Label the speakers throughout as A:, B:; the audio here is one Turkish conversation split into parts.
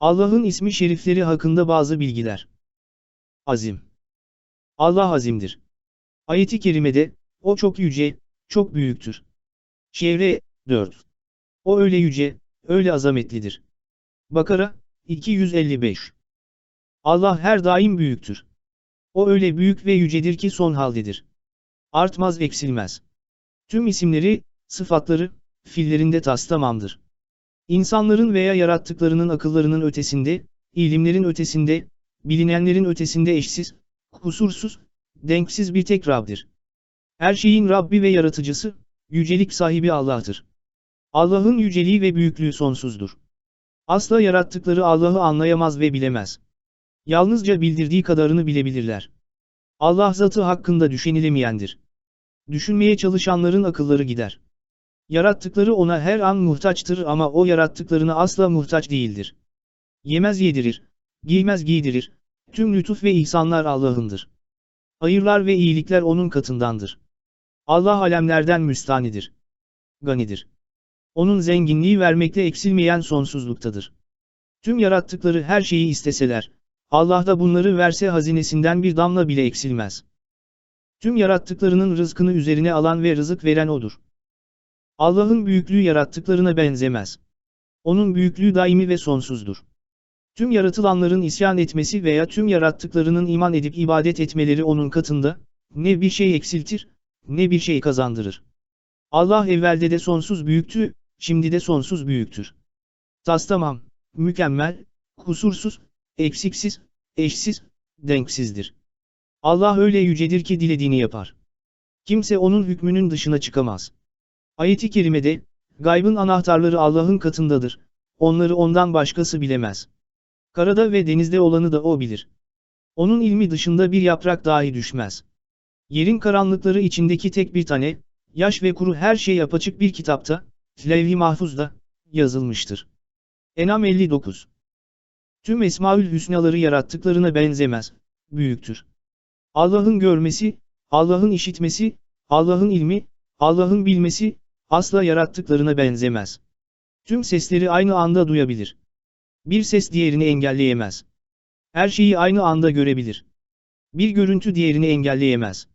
A: Allah'ın ismi şerifleri hakkında bazı bilgiler. Azim. Allah azimdir. Ayeti kerimede, o çok yüce, çok büyüktür. Şevre, 4. O öyle yüce, öyle azametlidir. Bakara, 255. Allah her daim büyüktür. O öyle büyük ve yücedir ki son haldedir. Artmaz eksilmez. Tüm isimleri, sıfatları, fiillerinde tas tamamdır. İnsanların veya yarattıklarının akıllarının ötesinde, ilimlerin ötesinde, bilinenlerin ötesinde eşsiz, kusursuz, denksiz bir tek Rab'dir. Her şeyin Rabbi ve yaratıcısı, yücelik sahibi Allah'tır. Allah'ın yüceliği ve büyüklüğü sonsuzdur. Asla yarattıkları Allah'ı anlayamaz ve bilemez. Yalnızca bildirdiği kadarını bilebilirler. Allah zatı hakkında düşünülemeyendir. Düşünmeye çalışanların akılları gider. Yarattıkları ona her an muhtaçtır ama o yarattıklarına asla muhtaç değildir. Yemez yedirir, giymez giydirir, tüm lütuf ve ihsanlar Allah'ındır. Hayırlar ve iyilikler onun katındandır. Allah alemlerden müstanidir. Ganidir. Onun zenginliği vermekte eksilmeyen sonsuzluktadır. Tüm yarattıkları her şeyi isteseler, Allah da bunları verse hazinesinden bir damla bile eksilmez. Tüm yarattıklarının rızkını üzerine alan ve rızık veren O'dur. Allah'ın büyüklüğü yarattıklarına benzemez. Onun büyüklüğü daimi ve sonsuzdur. Tüm yaratılanların isyan etmesi veya tüm yarattıklarının iman edip ibadet etmeleri onun katında, ne bir şey eksiltir, ne bir şey kazandırır. Allah evvelde de sonsuz büyüktü, şimdi de sonsuz büyüktür. Tas tamam, mükemmel, kusursuz, eksiksiz, eşsiz, denksizdir. Allah öyle yücedir ki dilediğini yapar. Kimse onun hükmünün dışına çıkamaz. Ayeti kerimede, gaybın anahtarları Allah'ın katındadır, onları ondan başkası bilemez. Karada ve denizde olanı da O bilir. Onun ilmi dışında bir yaprak dahi düşmez. Yerin karanlıkları içindeki tek bir tane, yaş ve kuru her şey apaçık bir kitapta, Levh-i Mahfuz'da, yazılmıştır. Enam 59 Tüm Esmaül Hüsnaları yarattıklarına benzemez, büyüktür. Allah'ın görmesi, Allah'ın işitmesi, Allah'ın ilmi, Allah'ın bilmesi, asla yarattıklarına benzemez. Tüm sesleri aynı anda duyabilir. Bir ses diğerini engelleyemez. Her şeyi aynı anda görebilir. Bir görüntü diğerini engelleyemez.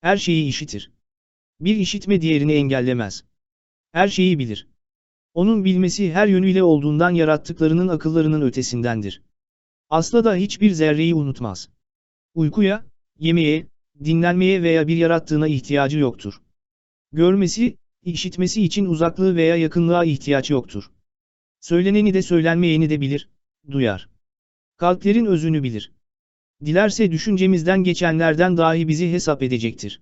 A: Her şeyi işitir. Bir işitme diğerini engellemez. Her şeyi bilir. Onun bilmesi her yönüyle olduğundan yarattıklarının akıllarının ötesindendir. Asla da hiçbir zerreyi unutmaz. Uykuya, yemeye, dinlenmeye veya bir yarattığına ihtiyacı yoktur. Görmesi, işitmesi için uzaklığı veya yakınlığa ihtiyaç yoktur. Söyleneni de söylenmeyeni de bilir, duyar. Kalplerin özünü bilir. Dilerse düşüncemizden geçenlerden dahi bizi hesap edecektir.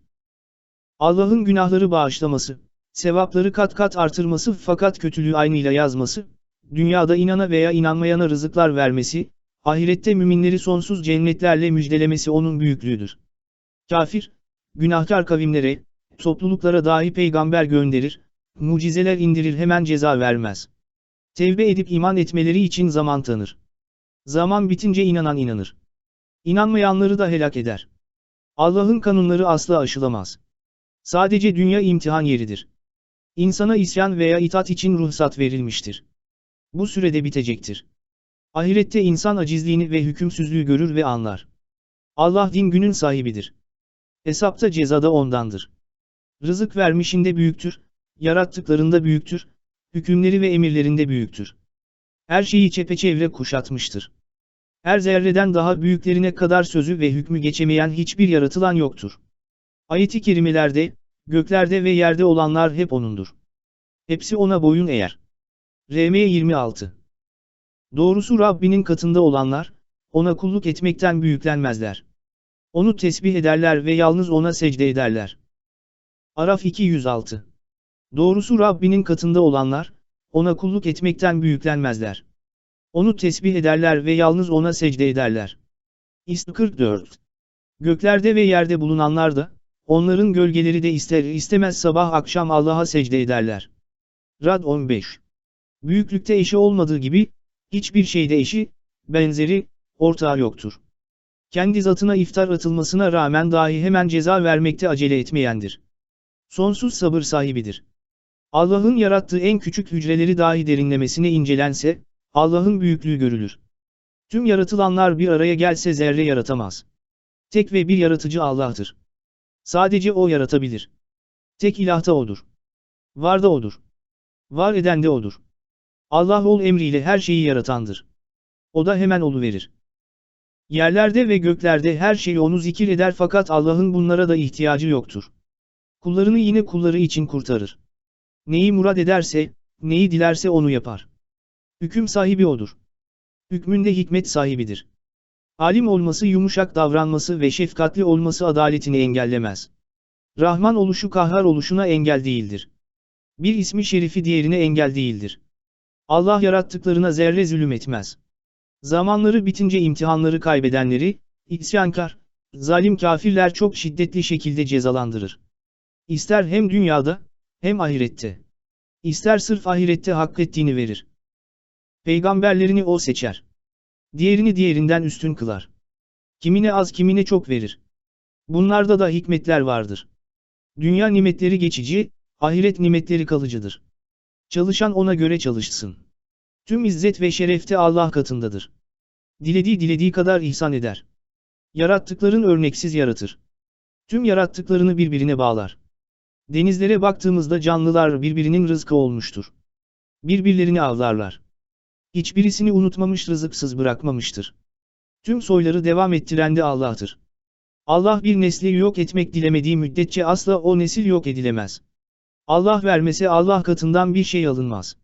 A: Allah'ın günahları bağışlaması, sevapları kat kat artırması fakat kötülüğü aynıyla yazması, dünyada inana veya inanmayana rızıklar vermesi, ahirette müminleri sonsuz cennetlerle müjdelemesi onun büyüklüğüdür. Kafir, günahkar kavimlere, topluluklara dahi peygamber gönderir, mucizeler indirir hemen ceza vermez. Tevbe edip iman etmeleri için zaman tanır. Zaman bitince inanan inanır. İnanmayanları da helak eder. Allah'ın kanunları asla aşılamaz. Sadece dünya imtihan yeridir. İnsana isyan veya itaat için ruhsat verilmiştir. Bu sürede bitecektir. Ahirette insan acizliğini ve hükümsüzlüğü görür ve anlar. Allah din günün sahibidir. Hesapta cezada ondandır. Rızık vermişinde büyüktür, yarattıklarında büyüktür, hükümleri ve emirlerinde büyüktür. Her şeyi çepeçevre kuşatmıştır. Her zerreden daha büyüklerine kadar sözü ve hükmü geçemeyen hiçbir yaratılan yoktur. Ayeti kerimelerde, göklerde ve yerde olanlar hep O'nundur. Hepsi O'na boyun eğer. RM 26 Doğrusu Rabbinin katında olanlar, O'na kulluk etmekten büyüklenmezler. Onu tesbih ederler ve yalnız O'na secde ederler. Araf 206 Doğrusu Rabbinin katında olanlar, O'na kulluk etmekten büyüklenmezler. Onu tesbih ederler ve yalnız O'na secde ederler. İst 44 Göklerde ve yerde bulunanlar da, onların gölgeleri de ister istemez sabah akşam Allah'a secde ederler. Rad 15 Büyüklükte eşi olmadığı gibi, hiçbir şeyde eşi, benzeri, ortağı yoktur. Kendi zatına iftar atılmasına rağmen dahi hemen ceza vermekte acele etmeyendir. Sonsuz sabır sahibidir. Allah'ın yarattığı en küçük hücreleri dahi derinlemesine incelense, Allah'ın büyüklüğü görülür. Tüm yaratılanlar bir araya gelse zerre yaratamaz. Tek ve bir yaratıcı Allah'tır. Sadece O yaratabilir. Tek ilah da O'dur. Var da O'dur. Var eden de O'dur. Allah ol emriyle her şeyi yaratandır. O da hemen oluverir. Yerlerde ve göklerde her şey onu zikir eder fakat Allah'ın bunlara da ihtiyacı yoktur. Kullarını yine kulları için kurtarır. Neyi murad ederse, neyi dilerse onu yapar. Hüküm sahibi O'dur. Hükmünde hikmet sahibidir. Alim olması yumuşak davranması ve şefkatli olması adaletini engellemez. Rahman oluşu kahhar oluşuna engel değildir. Bir ismi şerifi diğerine engel değildir. Allah yarattıklarına zerre zulüm etmez. Zamanları bitince imtihanları kaybedenleri, isyankar, zalim kafirler çok şiddetli şekilde cezalandırır. İster hem dünyada, hem ahirette. İster sırf ahirette hak ettiğini verir. Peygamberlerini o seçer. Diğerini diğerinden üstün kılar. Kimine az kimine çok verir. Bunlarda da hikmetler vardır. Dünya nimetleri geçici, ahiret nimetleri kalıcıdır. Çalışan ona göre çalışsın. Tüm izzet ve şerefte Allah katındadır. Dilediği dilediği kadar ihsan eder. Yarattıkların örneksiz yaratır. Tüm yarattıklarını birbirine bağlar. Denizlere baktığımızda canlılar birbirinin rızkı olmuştur. Birbirlerini avlarlar. Hiçbirisini unutmamış rızıksız bırakmamıştır. Tüm soyları devam ettiren de Allah'tır. Allah bir nesli yok etmek dilemediği müddetçe asla o nesil yok edilemez. Allah vermese Allah katından bir şey alınmaz.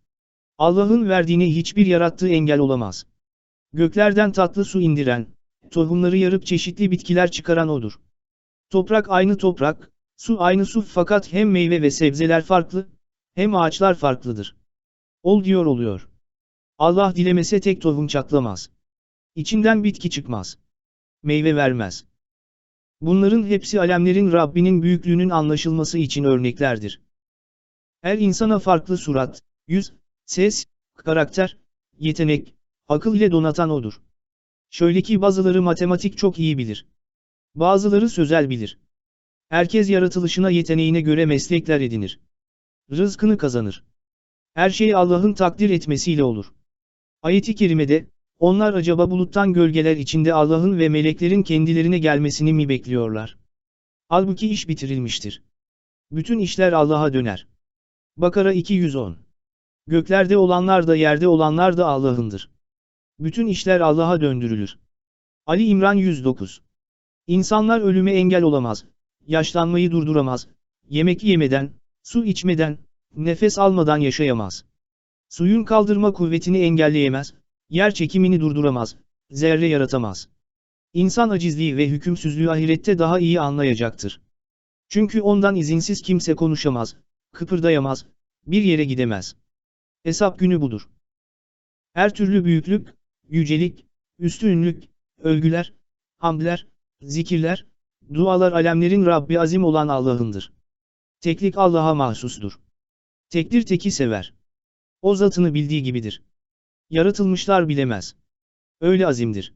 A: Allah'ın verdiğine hiçbir yarattığı engel olamaz. Göklerden tatlı su indiren, tohumları yarıp çeşitli bitkiler çıkaran O'dur. Toprak aynı toprak, su aynı su fakat hem meyve ve sebzeler farklı, hem ağaçlar farklıdır. Ol diyor oluyor. Allah dilemese tek tohum çatlamaz. İçinden bitki çıkmaz. Meyve vermez. Bunların hepsi alemlerin Rabbinin büyüklüğünün anlaşılması için örneklerdir. Her insana farklı surat, yüz, ses, karakter, yetenek, akıl ile donatan O'dur. Şöyle ki bazıları matematik çok iyi bilir. Bazıları sözel bilir. Herkes yaratılışına yeteneğine göre meslekler edinir. Rızkını kazanır. Her şey Allah'ın takdir etmesiyle olur. Ayet-i kerimede, onlar acaba buluttan gölgeler içinde Allah'ın ve meleklerin kendilerine gelmesini mi bekliyorlar? Halbuki iş bitirilmiştir. Bütün işler Allah'a döner. Bakara 210 Göklerde olanlar da yerde olanlar da Allah'ındır. Bütün işler Allah'a döndürülür. Ali İmran 109 İnsanlar ölüme engel olamaz, yaşlanmayı durduramaz, yemek yemeden, su içmeden, nefes almadan yaşayamaz. Suyun kaldırma kuvvetini engelleyemez, yer çekimini durduramaz, zerre yaratamaz. İnsan acizliği ve hükümsüzlüğü ahirette daha iyi anlayacaktır. Çünkü ondan izinsiz kimse konuşamaz, kıpırdayamaz, bir yere gidemez. Hesap günü budur. Her türlü büyüklük, yücelik, üstünlük, övgüler, hamdler, zikirler, dualar alemlerin Rabbi azim olan Allah'ındır. Teklik Allah'a mahsustur. Tekdir teki sever. O zatını bildiği gibidir. Yaratılmışlar bilemez. Öyle azimdir.